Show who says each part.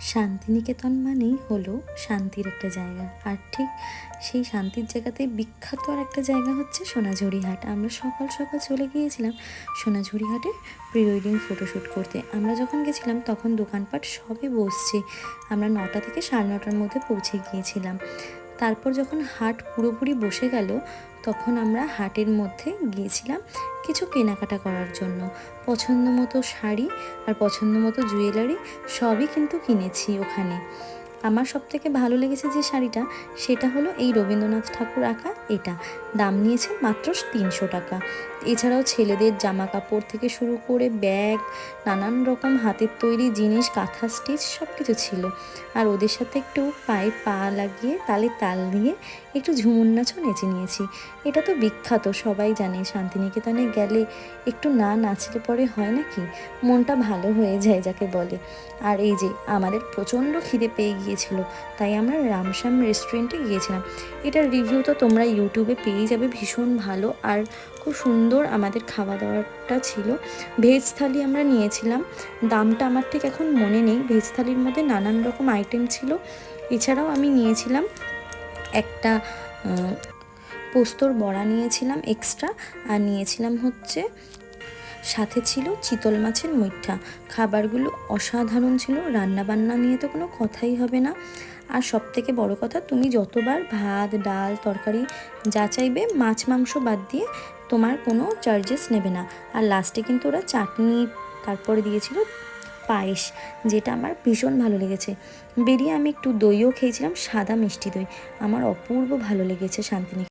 Speaker 1: শান্তিনিকেতন মানেই হলো শান্তির একটা জায়গা। আর ঠিক সেই শান্তির জায়গাতে বিখ্যাত আর একটা জায়গা হচ্ছে সোনাঝুরি হাট আমরা সকাল সকাল চলে গিয়েছিলাম সোনাঝুরি হাটে প্রি ওয়েডিং ফটোশ্যুট করতে। আমরা যখন গেছিলাম তখন দোকানপাট সবে বসছে। আমরা নটা থেকে সাড়ে নটার মধ্যে পৌঁছে গিয়েছিলাম। তারপর যখন হাট পুরোপুরি বসে গেল, তখন আমরা হাটের মধ্যে গিয়েছিলাম কিছু কেনাকাটা করার জন্য। পছন্দ মতো শাড়ি আর পছন্দ মতো জুয়েলারি সবই কিন্তু কিনেছি ওখানে। আমার সব থেকে ভালো লেগেছে যে শাড়িটা, সেটা হলো এই রবীন্দ্রনাথ ঠাকুর আঁকা এটা। দাম নিয়েছে মাত্র তিনশো টাকা। এছাড়াও ছেলেদের জামা কাপড় থেকে শুরু করে ব্যাগ, নানান রকম হাতের তৈরি জিনিস, কাঁথা স্টিচ সব কিছু ছিল। আর ওদের সাথে একটু পায়ে পা লাগিয়ে তালে তাল দিয়ে একটু ঝুমুর নাচও নেচে নিয়েছি। এটা তো বিখ্যাত, সবাই জানে। শান্তিনিকেতনে গেলে একটু না নাচলে পরে হয় নাকি? মনটা ভালো হয়ে যায় যাকে বলে। আর এই যে, আমাদের প্রচণ্ড খিদে পেয়ে গিয়েছিল। তাই আমরা রামশ্যাম রেস্টুরেন্টে গিয়েছিলাম। এটার রিভিউ তো তোমরা ইউটিউবে পেয়ে যাবে, ভীষণ ভালো। আর খুব সুন্দর আমাদের খাওয়া দাওয়াটা ছিল। ভেজ থালি আমরা নিয়েছিলাম। দামটা আমার ঠিক এখন মনে নেই। ভেজ থালির মধ্যে নানান রকম আইটেম ছিল। এছাড়াও আমি নিয়েছিলাম একটা পোস্তর বড়া নিয়েছিলাম এক্সট্রা আর নিয়েছিলাম হচ্ছে সাথে ছিল চিতল মাছের মুইঠা খাবারগুলো অসাধারণ ছিল রান্না বান্না নিয়ে তো কোনো কথাই হবে না। আর সব থেকে বড় কথা, তুমি যতবার ভাত, ডাল, তরকারি যা চাইবে, মাছ, মাংস বাদ দিয়ে তোমার কোনো চার্জেস নেবে না। আর লাস্টে কিন্তু ওরা চাটনি, তারপরে দিয়েছিল পায়েস, যেটা আমার ভীষণ ভালো লেগেছে। বেরিয়ে আমি একটু দইও খেয়েছিলাম, সাদা মিষ্টি দই। আমার অপূর্ব ভালো লেগেছে শান্তিনিকেতন।